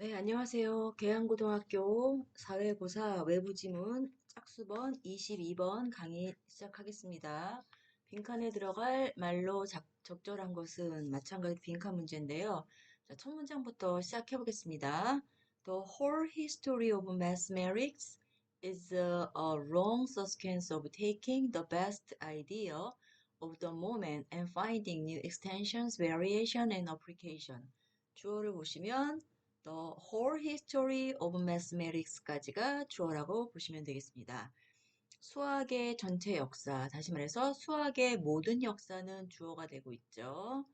네, 안녕하세요. 계양고등학교 사회고사 외부지문 짝수번 22번 강의 시작하겠습니다. 빈칸에 들어갈 말로 작- 적절한 것은 마찬가지 빈칸 문제인데요. 자, 첫 문장부터 시작해 보겠습니다. The whole history of mathematics is a, a long sequence of taking the best idea of the moment and finding new extensions, variation, and application. 주어를 보시면 The whole history of mathematics까지가 주어라고 보시면 되겠습니다. 수학의 전체 역사, 다시 말해서 수학의 모든 역사는 주어가 되고 있죠.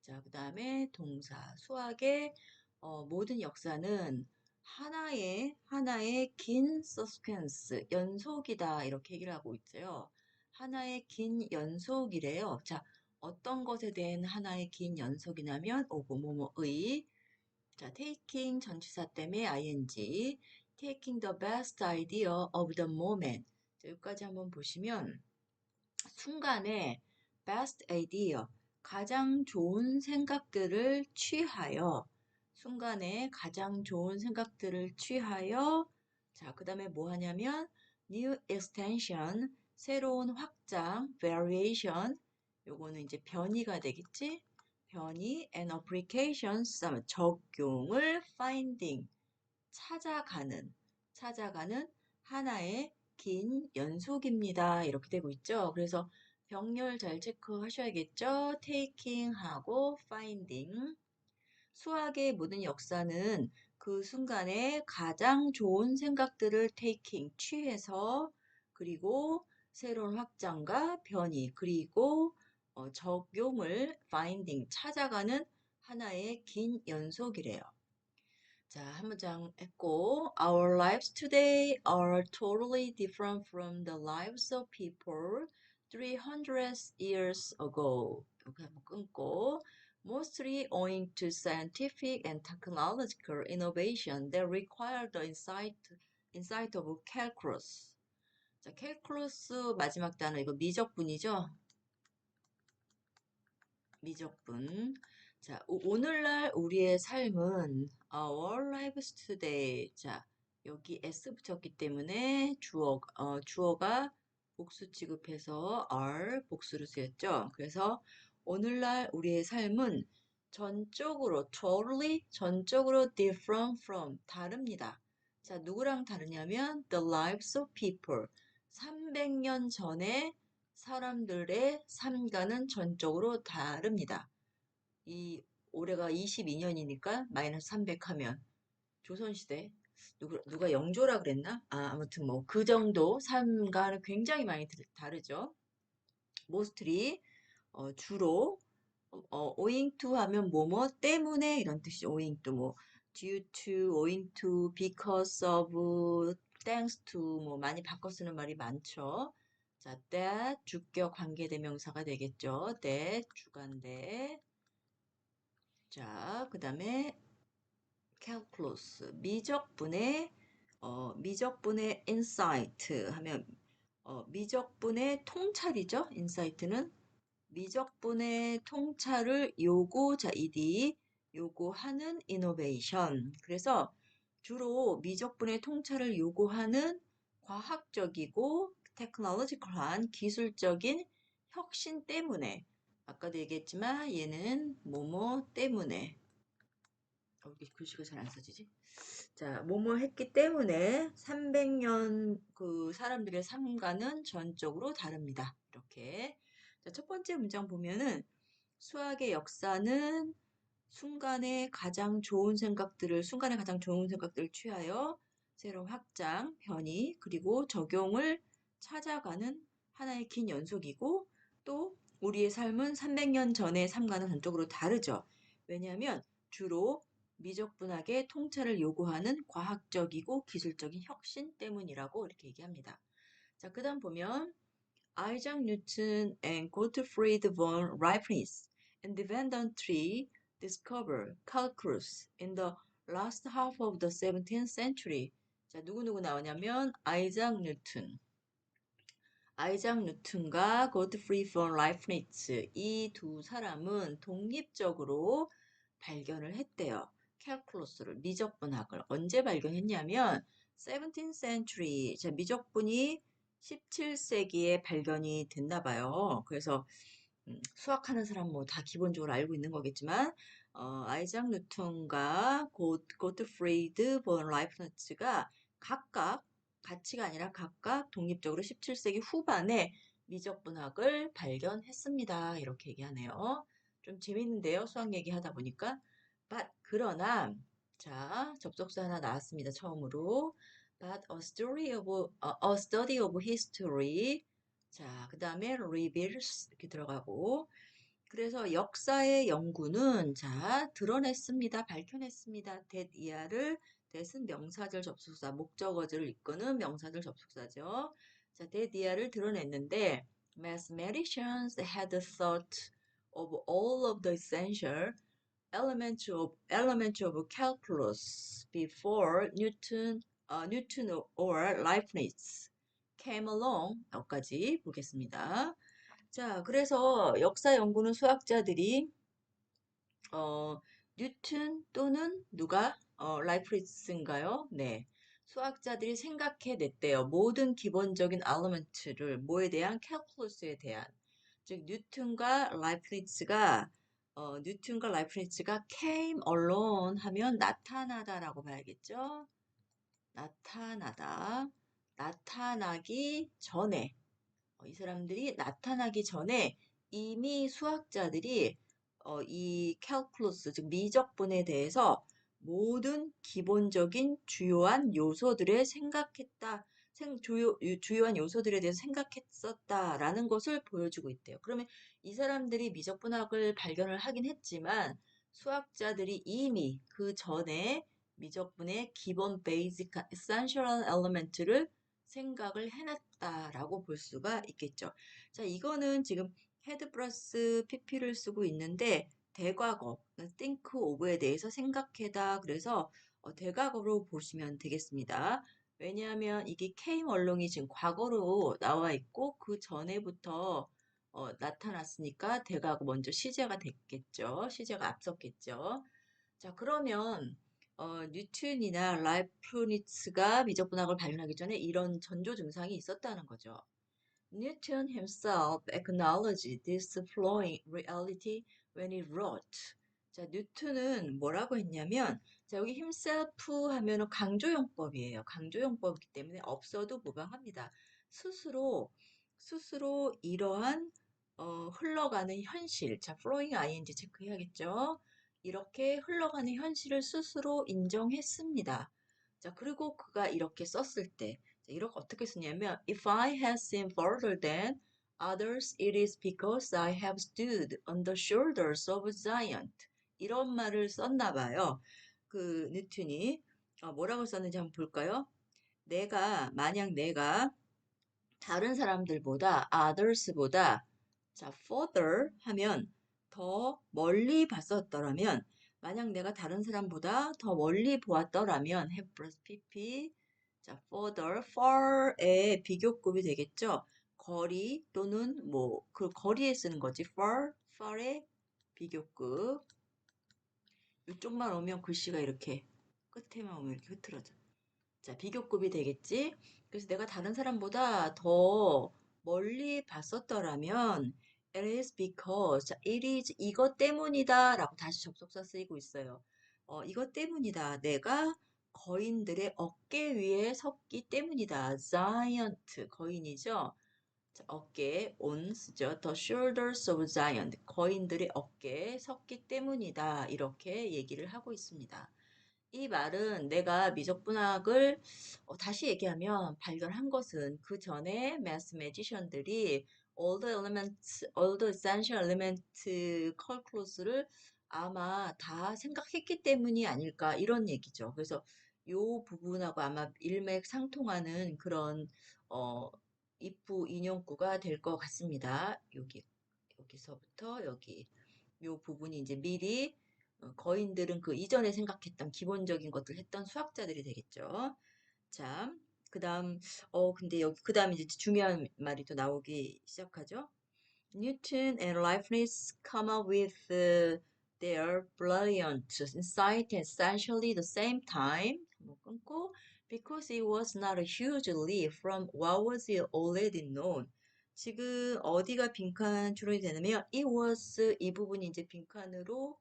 자, 그 다음에 동사, 수학의 어, 모든 역사는 하나의 하나의 긴 서스펜스, 연속이다 이렇게 얘기를 하고 있어요. 하나의 긴 연속이래요. 자, 어떤 것에 대한 하나의 긴 연속이냐면 오고 뭐뭐의 자, taking 전치사 때문에 ing, taking the best idea of the moment. 자, 여기까지 한번 보시면 순간에 best idea, 가장 좋은 생각들을 취하여 순간에 가장 좋은 생각들을 취하여 자, 그 다음에 뭐 하냐면 new extension, 새로운 확장, variation 요거는 이제 변이가 되겠지? 변이 and applications 하면 적용을 finding 찾아가는 찾아가는 하나의 긴 연속입니다. 이렇게 되고 있죠. 그래서 병렬 잘 체크하셔야겠죠. taking 하고 finding 수학의 모든 역사는 그 순간에 가장 좋은 생각들을 taking 취해서 그리고 새로운 확장과 변이 그리고 어, 적용을 finding 찾아가는 하나의 긴 연속이래요. 자, 한 문장 했고 Our lives today are totally different from the lives of people 300 years ago. 이렇게 한번 끊고 mostly owing to scientific and technological innovation that require the insight, insight of calculus. 자, calculus 마지막 단어 이거 미적분이죠? 미적분. 자, 오, 늘날 우리의 삶은 our lives today. 자, 여기 s 붙였기 때문에 주어 어, 주어가 복수 취급해서 are 복수로 쓰였죠. 그래서 오늘날 우리의 삶은 전적으로 totally 전적으로 different from 다릅니다. 자, 누구랑 다르냐면 the lives of people. 300년 전에 사람들의 삶과는 전적으로 다릅니다. 이 올해가 22년이니까 마이너스 300 하면 조선시대 누구, 누가 영조라 그랬나? 아, 아무튼 뭐 그 정도 삶과는 굉장히 많이 다르죠. mostly 어, 주로 어, owing 하면 뭐뭐 때문에 이런 뜻이죠. to 뭐 due to, owing to, because of, thanks to 뭐 많이 바꿔 쓰는 말이 많죠. 자, that 주격 관계대명사가 되겠죠. that 주관대. 자, 그 다음에 calculus 미적분의 어, 미적분의 insight 하면 어, 미적분의 통찰이죠. insight는 미적분의 통찰을 요구 자 ed 요구하는 innovation. 그래서 주로 미적분의 통찰을 요구하는 과학적이고 테크놀로지컬한 기술적인 혁신 때문에 아까도 얘기했지만 얘는 뭐뭐 때문에 어, 이게 글씨가 잘 안 써지지? 자, 뭐뭐 했기 때문에 300년 그 사람들의 삶과는 전적으로 다릅니다. 이렇게. 자, 첫 번째 문장 보면은 수학의 역사는 순간에 가장 좋은 생각들을, 순간에 가장 좋은 생각들을 취하여 새로운 확장, 변이, 그리고 적용을 찾아가는 하나의 긴 연속이고 또 우리의 삶은 300년 전의 삶과는 전적으로 다르죠. 왜냐하면 주로 미적분학의 통찰을 요구하는 과학적이고 기술적인 혁신 때문이라고 이렇게 얘기합니다. 자, 그 다음 보면 Isaac Newton and Gottfried von Leibniz independently discovered calculus in the last half of the 17th century. 자, 누구누구 나오냐면 아이작 뉴튼, 아이작 뉴튼과 고트프리 폰 라이프니츠 이 두 사람은 독립적으로 발견을 했대요. 캘큘러스를 미적분학을 언제 발견했냐면 17th century 자 미적분이 17세기에 발견이 됐나 봐요. 그래서 음, 수학하는 사람 뭐 다 기본적으로 알고 있는 거겠지만 어, 아이작 뉴턴과 고, 고트프리드 본 라이프너츠가 각각 가치가 아니라 각각 독립적으로 17세기 후반에 미적분학을 발견했습니다. 이렇게 얘기하네요. 좀 재밌는데요. 수학 얘기하다 보니까. but 그러나 자 접속사 하나 나왔습니다. 처음으로 but a story of uh, a study of history 자, 그 다음에 reveals 이렇게 들어가고 그래서 역사의 연구는 자 드러냈습니다. 밝혀냈습니다. that 이하를 that은 명사절 접속사 목적어절을 이끄는 명사절 접속사죠. 자, 이하를 드러냈는데 mathematicians had thought of all of the essential elements of elements of calculus before Newton, uh, Newton or Leibniz came along 여기까지 보겠습니다. 자, 그래서 역사 연구는 수학자들이 어, 뉴튼 또는 누가 어, 라이프리츠인가요? 네. 수학자들이 생각해냈대요. 모든 기본적인 엘리먼트를 뭐에 대한 캘큘러스에 대한 즉 뉴턴과 라이프리츠가 어, 뉴턴과 라이프리츠가 came along 하면 나타나다라고 봐야겠죠. 나타나다. 나타나기 전에 어, 이 사람들이 나타나기 전에 이미 수학자들이 어, 이 캘큘러스 즉 미적분에 대해서 모든 기본적인 주요한 요소들에 생각했다. 생, 주요, 주요한 요소들에 대해서 생각했었다라는 것을 보여주고 있대요. 그러면 이 사람들이 미적분학을 발견을 하긴 했지만 수학자들이 이미 그 전에 미적분의 기본 베이직 essential element를 생각을 해놨다라고 볼 수가 있겠죠. 자, 이거는 지금 헤드 플러스 pp를 쓰고 있는데 대과거, think of에 대해서 생각해다. 그래서 어, 대과거로 보시면 되겠습니다. 왜냐하면 이게 came along이 지금 과거로 나와 있고 그 전에부터 어, 나타났으니까 대과거 먼저 시제가 됐겠죠. 시제가 앞섰겠죠. 자, 그러면 어, 뉴튼이나 라이프니츠가 미적분학을 발견하기 전에 이런 전조 증상이 있었다는 거죠. Newton himself acknowledged this flowing reality when he wrote. 자, 뉴튼은 뭐라고 했냐면, 자, 여기 himself 하면은 강조용법이에요. 강조용법이기 때문에 없어도 무방합니다. 스스로, 스스로 이러한, 어, 흘러가는 현실. 자, flowing ing 체크해야겠죠? 이렇게 흘러가는 현실을 스스로 인정했습니다. 자, 그리고 그가 이렇게 썼을 때, 자, 이렇게 어떻게 쓰냐면, If I have seen further than others, it is because I have stood on the shoulders of giant. 이런 말을 썼나 봐요. 그 뉴튼이 어, 뭐라고 썼는지 한번 볼까요? 내가 만약 내가 다른 사람들보다 others보다 자 further 하면 더 멀리 봤었더라면 만약 내가 다른 사람보다 더 멀리 보았더라면 have plus pp 자 further far의 비교급이 되겠죠. 거리 또는 뭐 그 거리에 쓰는 거지 far far의 비교급 이쪽만 오면 글씨가 이렇게 끝에만 오면 이렇게 흐트러져. 자 비교급이 되겠지. 그래서 내가 다른 사람보다 더 멀리 봤었더라면 It is because. 자, it is 이것 때문이다 라고 다시 접속사 쓰이고 있어요. 어, 이것 때문이다. 내가 거인들의 어깨 위에 섰기 때문이다. giant 거인이죠. 자, 어깨 on 쓰죠. The shoulders of giant 거인들의 어깨에 섰기 때문이다. 이렇게 얘기를 하고 있습니다. 이 말은 내가 미적분학을 어, 다시 얘기하면 발견한 것은 그 전에 mathematician들이 all the elements, all the essential element calculus를 아마 다 생각했기 때문이 아닐까 이런 얘기죠. 그래서 요 부분하고 아마 일맥상통하는 그런 어 입부 인용구가 될 것 같습니다. 여기 여기서부터 여기 요 부분이 이제 미리 어, 거인들은 그 이전에 생각했던 기본적인 것들 했던 수학자들이 되겠죠. 자, 그 다음, 어, 근데 여기, 그 다음 이제 중요한 말이 또 나오기 시작하죠. Newton and Leibniz come up with their brilliant insight essentially the same time. 한번 끊고 because it was not a huge leap from what was already known. 지금 어디가 빈칸 추론이 되냐면 it was 이 부분이 이제 빈칸으로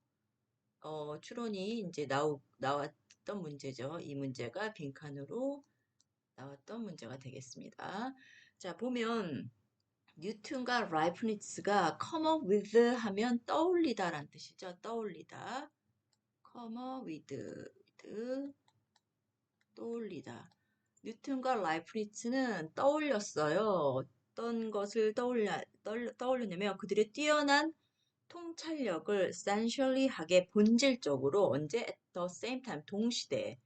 어, 추론이 이제 나오, 나왔던 문제죠. 이 문제가 빈칸으로 나왔던 문제가 되겠습니다. 자, 보면 뉴턴과 라이프니츠가 come up with 하면 떠올리다 라는 뜻이죠. 떠올리다. come up with, with 떠올리다. 뉴턴과 라이프니츠는 떠올렸어요. 어떤 것을 떠올려, 떠올렸냐면 그들의 뛰어난 통찰력을 essentially하게 본질적으로 언제 at the same time 동시대에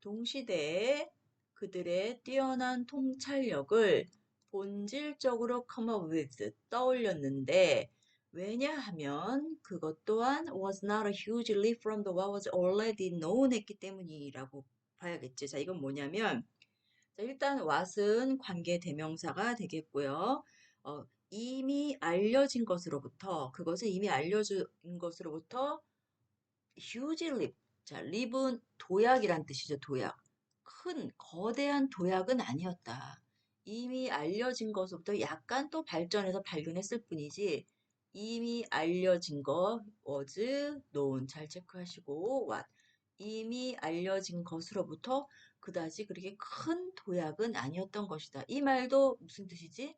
동시대에 그들의 뛰어난 통찰력을 본질적으로 come up with 떠올렸는데 왜냐하면 그것 또한 was not a huge leap from the what was already known 했기 때문이라고 봐야겠지. 자, 이건 뭐냐면 자, 일단 what은 관계 대명사가 되겠고요. 어, 이미 알려진 것으로부터 그것은 이미 알려진 것으로부터 huge leap 자, leap은 도약이란 뜻이죠. 도약. 큰 거대한 도약은 아니었다. 이미 알려진 것부터 약간 또 발전해서 발견했을 뿐이지 이미 알려진 것 was known 잘 체크하시고 what 이미 알려진 것으로부터 그다지 그렇게 큰 도약은 아니었던 것이다. 이 말도 무슨 뜻이지?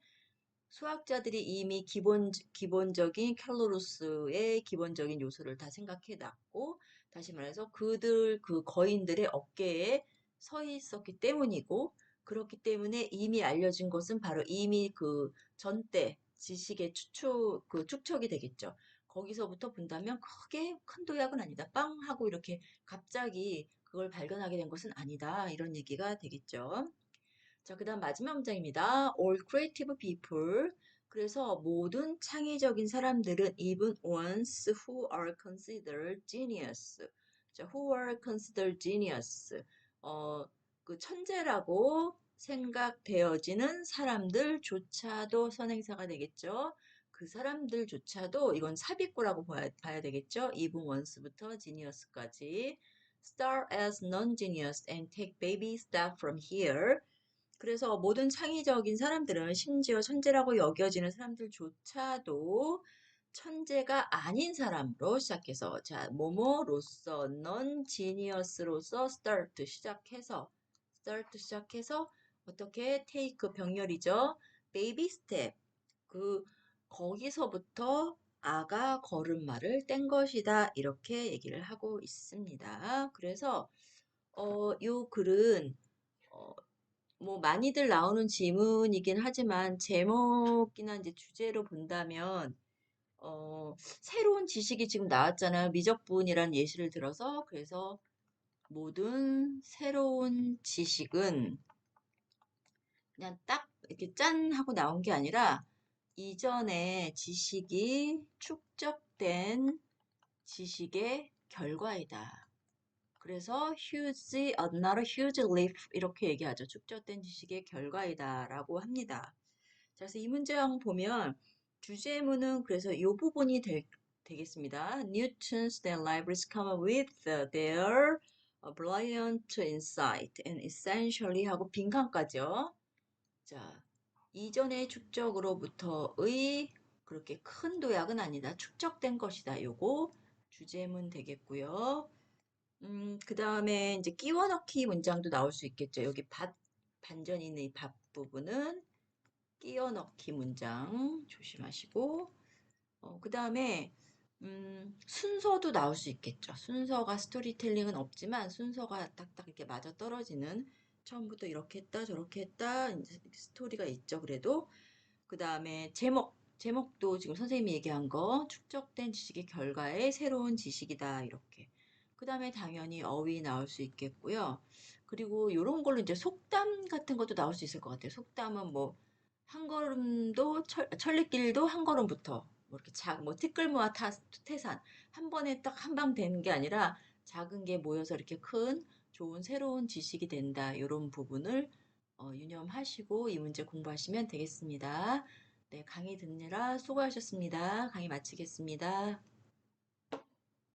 수학자들이 이미 기본, 기본적인 캘로루스의 기본적인 요소를 다 생각해 놨고, 다시 말해서 그들, 그 거인들의 어깨에 서 있었기 때문이고, 그렇기 때문에 이미 알려진 것은 바로 이미 그 전대 지식의 추측, 그 축척이 되겠죠. 거기서부터 본다면 크게 큰 도약은 아니다. 빵 하고 이렇게 갑자기 그걸 발견하게 된 것은 아니다. 이런 얘기가 되겠죠. 자, 그 다음 마지막 문장입니다. All creative people. 그래서 모든 창의적인 사람들은 even ones who are considered genius. 자, who are considered genius. 어, 그 천재라고 생각되어지는 사람들조차도 선행사가 되겠죠. 그 사람들조차도 이건 삽입구라고 봐야, 봐야 되겠죠. even ones부터 genius까지. Start as non-genius and take baby step from here. 그래서 모든 창의적인 사람들은 심지어 천재라고 여겨지는 사람들조차도 천재가 아닌 사람으로 시작해서 자 뭐뭐로서 넌 지니어스로서 start 시작해서 start 시작해서 어떻게 take 병렬이죠 baby step 그 거기서부터 아가 걸음마를 뗀 것이다 이렇게 얘기를 하고 있습니다. 그래서 어, 요 글은 어, 뭐 많이들 나오는 지문이긴 하지만 제목이나 이제 주제로 본다면 어, 새로운 지식이 지금 나왔잖아요. 미적분이란 예시를 들어서 그래서 모든 새로운 지식은 그냥 딱 이렇게 짠 하고 나온 게 아니라 이전에 지식이 축적된 지식의 결과이다. 그래서 huge, another huge leap 이렇게 얘기하죠. 축적된 지식의 결과이다 라고 합니다. 자, 그래서 이 문장 보면 주제문은 그래서 이 부분이 되, 되겠습니다. Newton's then libraries come up with their brilliant insight and essentially 하고 빈칸까지요. 자, 이전의 축적으로부터의 그렇게 큰 도약은 아니다. 축적된 것이다. 요거 주제문 되겠고요. 음, 그 다음에 이제 끼워 넣기 문장도 나올 수 있겠죠. 여기 밭, 반전이 있는 이 밭 부분은 끼워 넣기 문장 조심하시고, 어, 그 다음에, 음, 순서도 나올 수 있겠죠. 순서가 스토리텔링은 없지만 순서가 딱딱 이렇게 맞아 떨어지는 처음부터 이렇게 했다 저렇게 했다 스토리가 있죠 그래도. 그 다음에 제목 제목도 지금 선생님이 얘기한 거 축적된 지식의 결과의 새로운 지식이다 이렇게. 그 다음에 당연히 어휘 나올 수 있겠고요. 그리고 이런 걸로 이제 속담 같은 것도 나올 수 있을 것 같아요. 속담은 뭐 한 걸음도 철, 천리길도 한 걸음부터 뭐 이렇게 작, 뭐 티끌모아 타, 태산. 한 번에 딱 한 방 되는 게 아니라 작은 게 모여서 이렇게 큰 좋은 새로운 지식이 된다. 이런 부분을 어, 유념하시고 이 문제 공부하시면 되겠습니다. 네, 강의 듣느라 수고하셨습니다. 강의 마치겠습니다.